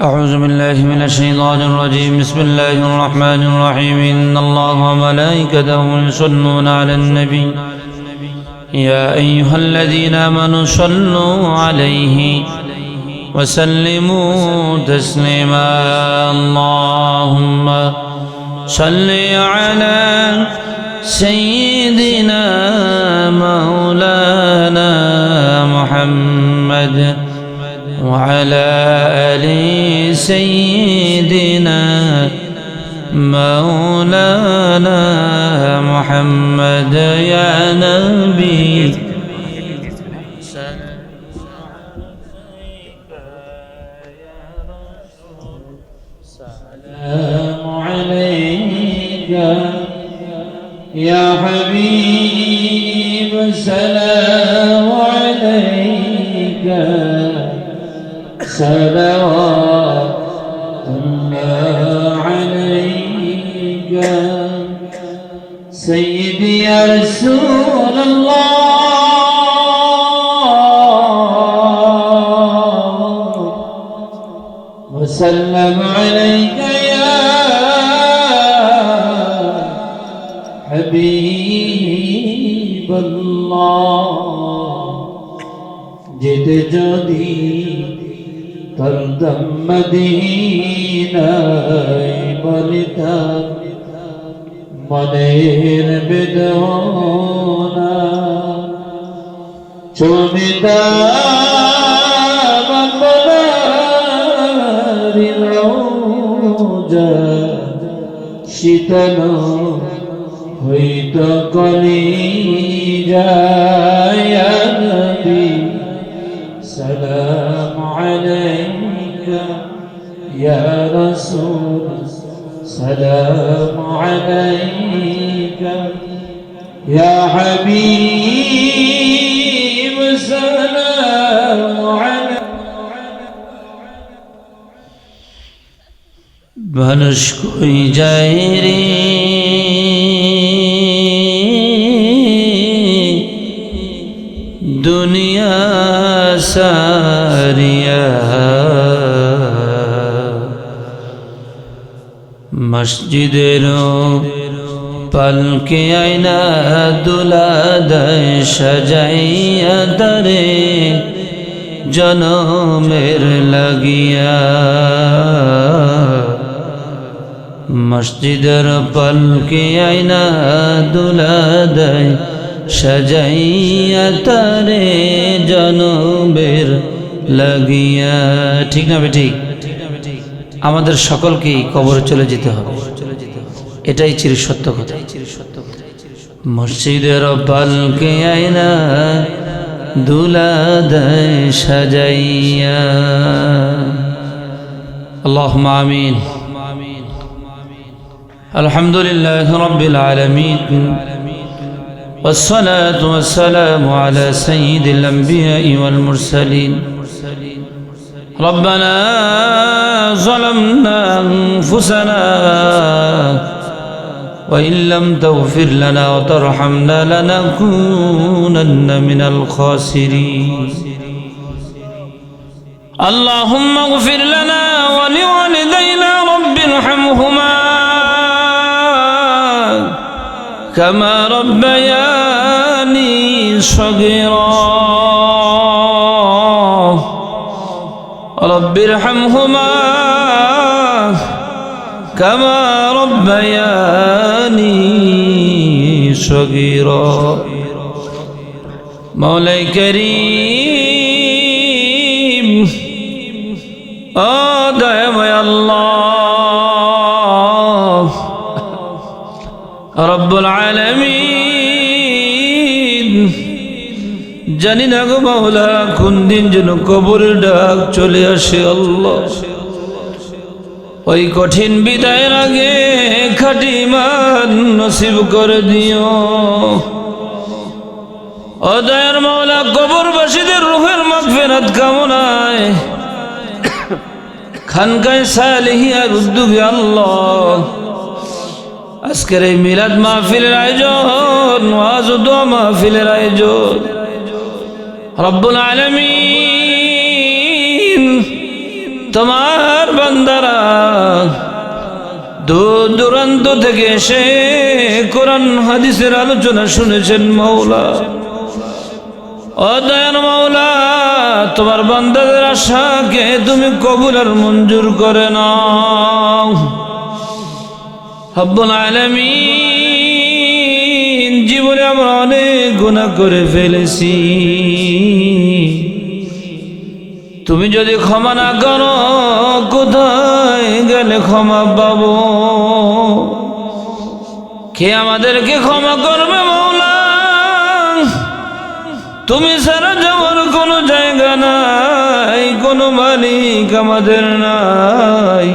أعوذ بالله من الشيطان الرجيم. بسم الله الرحمن الرحيم. إن الله وملائكته يصلون على النبي. يا أيها الذين آمنوا صلوا عليه وسلموا تسليما. اللهم صل على سيدنا مولانا محمد. وعلى آل سيدنا مولانا محمد يا نبي. عليك يا حبيب سلام صلوات الله عليك سيدي يا رسول الله وسلم عليك يا حبيب الله. جد جديد তরদম মদিনায় বলিতাম মনের বেদনা। ছবিতা শীতল হইত কলি যায় সালাম আলাইকুম। يا رسول سلام عليك. يا حبيب سلام عليك. بنش جيري মসজিদের পালকে আয়না দুলা দেয়, সাজাইয়া দরে জনমের লাগিয়া। মসজিদের পালকে আয়না দুলা সাজাইয়া তারে জনবের লাগিয়া। ঠিক না ঠিক? আমাদের সকলকেই কবরে চলে যেতে হবে এটাই চির সত্য কথা মসজিদের পালকে আয়না দুলা দেয় সাজাইয়া আল্লাহ আমিন الحمد لله رب العالمين والصلاة والسلام على سيد الأنبياء والمرسلين ربنا ظلمنا أنفسنا وإن لم تغفر لنا وترحمنا لنكونن من الخاسرين اللهم اغفر لنا ولوالدينا رب ارحمهما كما ربياني صغيرا رب ارحمهما كما ربياني صغيرا. مولاي كريم آه، آدم يا الله. رب العالمين জানি না গো মাওলা, কোন দিন যেন কবরের ডাক চলে আসে আল্লাহ। ওই কঠিন বিদায়ের আগে খাটি মান নসিব করে দিও। অদয়ের মাওলা, কবরবাসীদের রুহের মাগফিরাত কামনায় খানকায় সালেহিয়ার উদ্যোগে আল্লাহ। আজকের এই মিলাদ মাহফিলের আয়োজন, ওয়াজ দোয়া মাহফিলের আয়োজন। রব্বুল আলামিন, তোমার বান্দারা দূর দূরান্ত থেকে এসে কোরআন, হাদিসের আলোচনা শুনেছেন মৌলা অদয়ান মৌলা তোমার বান্দাদের আশাকে তুমি কবুল আর মঞ্জুর করে নাও। হব্বুল আলামিন জীবনে আমরা অনেক গুণা করে ফেলেছি। তুমি যদি ক্ষমা না করো, কোথায় গেলে ক্ষমা পাব? কে আমাদেরকে ক্ষমা করবে তুমি ছাড়া যাওয়ার কোনো জায়গা নাই, কোনো মালিক আমাদের নাই।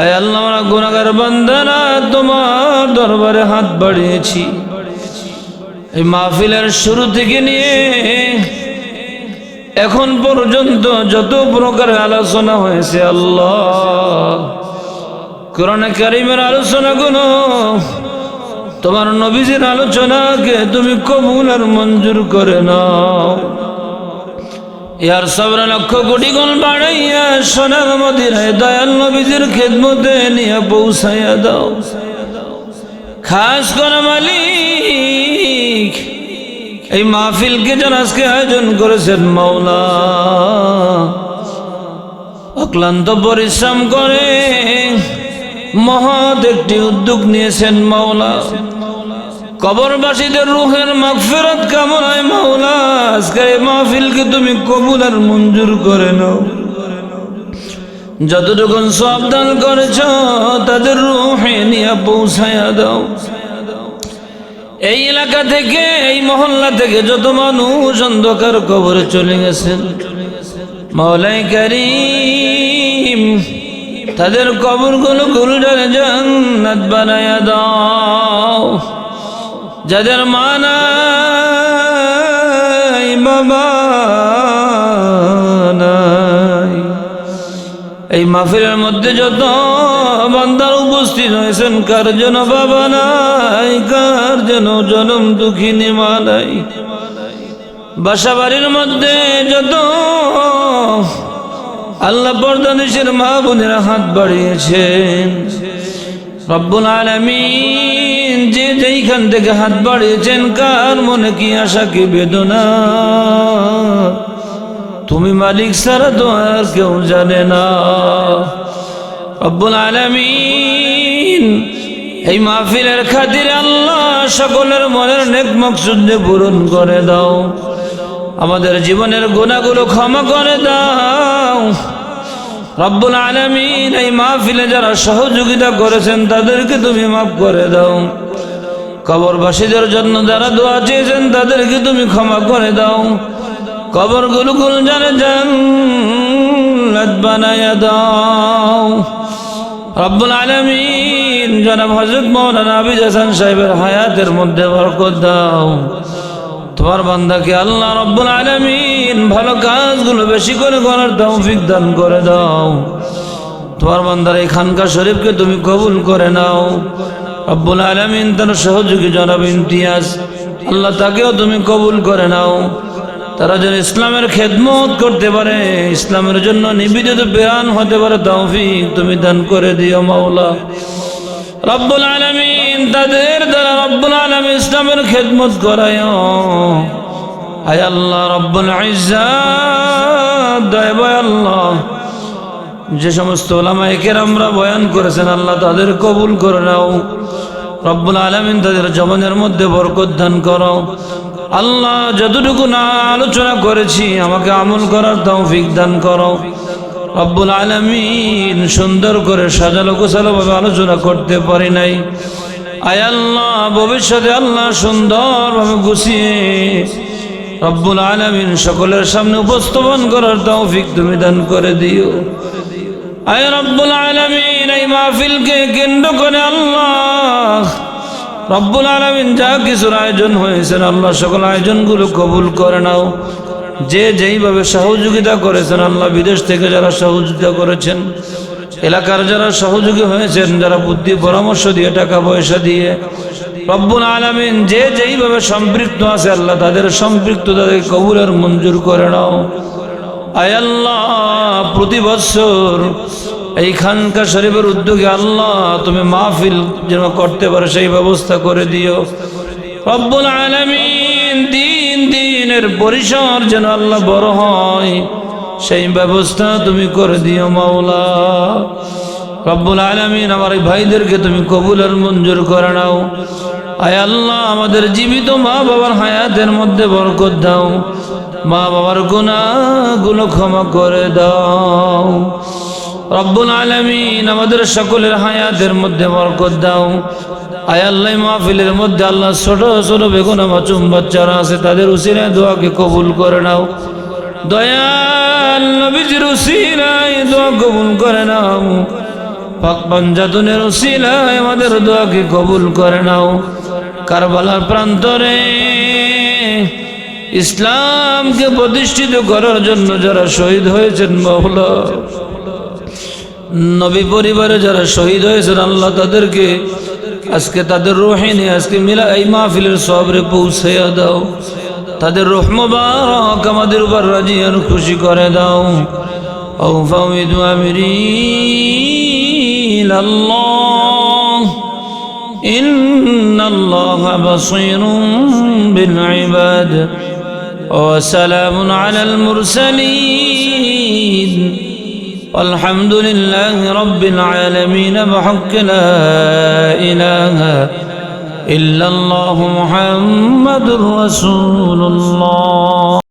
আয় আল্লাহ আমরা তোমার দরবারে হাত বাড়িয়েছি। এই মাহফিলের শুরু থেকে নিয়ে এখন পর্যন্ত যত প্রকার আলোচনা হয়েছে, আল্লাহ কোরআন কারিমের আলোচনাগুলো, তোমার নবীজির আলোচনাকে তুমি কবুল আর মঞ্জুর করে নাও। ইয়ার সবর লক্ষ কোটি গুণ বাড়াইয়া সোনার মদিরায় দয়াল নবীজির খেদমতে নিয়ে পৌঁছাইয়া দাও। খাস করে মালিক, এই মাহফিলকে যেন আজকে আয়োজন করেছেন মাওলা। অক্লান্ত পরিশ্রম করে মহৎ একটি উদ্যোগ নিয়েছেন মাওলা। কবরবাসীদের রুহের মাগফিরাত কামনায় মাওলা আজকের মাহফিলকে তুমি কবুল আর মঞ্জুর করে নাও। যতটুকুন সাবধান করেছ, তাদের রুহে নিয়ে পৌঁছায়া দাও। এই এলাকা থেকে, এই মহল্লা থেকে যত মানুষ অন্ধকার কবরে চলে গেছেন, মাওলাই করিম, তাদের কবরগুলো গুলডার জান্নাত বানায়া দাও। যাদের মানাই বাবা এই মাহফিলের মধ্যে যত বান্দার উপস্থিত হয়েছেন, কার যেন বাবা নাই, কার যেন জনম দুঃখিনী মা বাসা বাড়ির মধ্যে যত আল্লাহ পর্দানিসের মা বোনেরা হাত বাড়িয়েছেন রব্বুল আলামিন, যে যেইখান থেকে হাত বাড়িয়েছেন, কার মনে কি আশা কি বেদনা? তুমি মালিক সারা তো আর কেউ জানে না। রব্বুল আলামিন, এই মাহফিলের খাতিরে আল্লাহ সকলের মনের নেক মকসুদে পূরণ করে দাও। আমাদের জীবনের গুণাগুলো ক্ষমা করে দাও। রব্বুল আলমিন এই মাহফিলে যারা সহযোগিতা করেছেন, তাদেরকে তুমি মাফ করে দাও। কবরবাসীদের জন্য যারা দোয়া চেয়েছেন, তাদেরকে তুমি ক্ষমা করে দাও। কবর গুলগুল জানে বানায়া দাও। রব্বুল আলামিন জনাব হযরত মাওলানা আবিদ হাসান সাহেবের হায়াতের মধ্যে বরকত দাও। তোমার বান্দাকে আল্লাহ রব্বুল আলামিন ভালো কাজগুলো বেশি করে করার তৌফিক দান করে দাও। তোমার বান্দার এই খানকা শরীফকে তুমি কবুল করে নাও। রব্বুল আলামিন তার সহযোগী জনাব ইমতিয়াজ, আল্লাহ তাকেও তুমি কবুল করে নাও। তারা যেন ইসলামের খেদমত করতে পারে, ইসলামের জন্য নিবেদিত প্রাণ হতে পারে, তৌফিক তুমি দান করে দিও মাওলা। রব্বুল আলামিন তাদের দ্বারা রব্বুল আলামিন ইসলামের খেদমত করায় আয় আল্লাহ, রব্বুল আল্লাহ। যে সমস্ত ওলামাইকের আমরা বয়ান করেছেন, আল্লাহ তাদের কবুল করে নাও। রব্বুল আলামিন তাদের জবানের মধ্যে বরকত করো। আল্লাহ যতটুকু না আলোচনা করেছি, আমাকে আমল করার তৌফিক দান করো। রব্বুল আলমিন সুন্দর করে সাজালো গোছালো ভাবে আলোচনা করতে পারি নাই। আয় আল্লাহ, ভবিষ্যতে আল্লাহ সুন্দরভাবে গুছিয়ে রব্বুল আলমিন সকলের সামনে উপস্থাপন করার তৌফিক তুমি দান করে দিও। আয় রব্বুল আলমিন, এই মাহফিলকে কেন্দ্র করে আল্লাহ রব্বুল আলমিন যা কিছুর আয়োজন হয়েছেন আল্লাহ সকল আয়োজনগুলো কবুল করে নাও। যে যেইভাবে সহযোগিতা করেছেন, আল্লাহ বিদেশ থেকে যারা সহযোগিতা করেছেন, এলাকার যারা সহযোগী হয়েছেন, যারা বুদ্ধি পরামর্শ দিয়ে, টাকা পয়সা দিয়ে, রব্বুল আলমিন যে যেইভাবে সম্পৃক্ত আছে, আল্লাহ তাদের সম্পৃক্ত তাদের কবুলের মঞ্জুর করে নাও। আল্লাহ, প্রতি বছর এই খানকা শরীফের উদ্যোগে আল্লাহ তুমি মাহফিল যেন করতে পারো, সেই ব্যবস্থা করে দিও। রব্বুল আলামিন দিন দিনের পরিসর যেন আল্লাহ বড় হয়, সেই ব্যবস্থা তুমি করে দিও মাওলা। রব্বুল আলামিন আমার ভাইদেরকে তুমি কবুল আর মঞ্জুর করে নাও। আয় আল্লাহ, আমাদের জীবিত মা বাবার হায়াতের মধ্যে বরকত দাও। মা বাবার গুণাগুলো ক্ষমা করে দাও। রব্বুল আলামিন আমাদের সকলের হায়াতের মধ্যে বরকত দাও। আয় আল্লাহ মাহফিলের মধ্যে আল্লাহ ছোট ছোট বেগুন মাচুম বাচ্চারা আছে, তাদের উসিরায় দোয়াকে কবুল করে নাও। দয়াল নবীজির দোয়া কবুল করে নাও। পাক পাঞ্জাতনের আমাদের দোয়াকে কবুল করে নাও। কারবালার প্রান্তরে ইসলামকে প্রতিষ্ঠিত করার জন্য যারা শহীদ হয়েছেন মহলা নবী পরিবারে যারা শহীদ হয়েছেন, আল্লাহ তাদেরকে আজকে তাদের রোহিণী আজকে মিলা এই মাহফিলের সবরে পৌঁছাইয়া দাও তাদের রোহ মোবারক আমাদের উপর রাজি আর খুশি করে দাও ও ফাউদ আমিরি আল্লাহ إن الله بصير بالعباد وسلام على المرسلين والحمد لله رب العالمين بحق لا إله إلا الله محمد رسول الله.